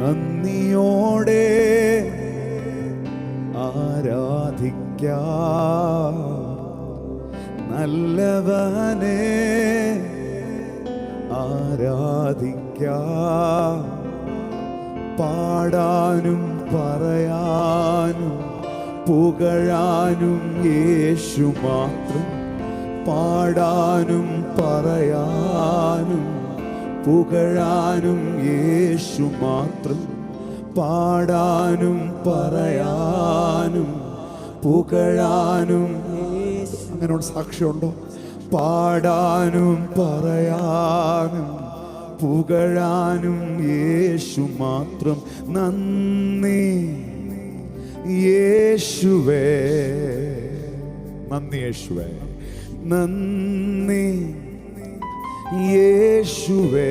നന്ദിയോടെ ആരാധിക്ക. നല്ലവനെ ആരാധിക്ക. പാടാനും പറയാനും പുകഴാനും യേശു മാത്രം. പാടാനും പറയാനും പുകഴാനും യേശു മാത്രം പാടാനും പറയാനും പുകഴാനും അങ്ങനോട് സാക്ഷ്യമുണ്ടോ പാടാനും പറയാനും പുകഴാനും യേശു മാത്രം നന്ദി. യേശുവേ നന്ദി യേശുവേ. നന്ദി. യേശുവേ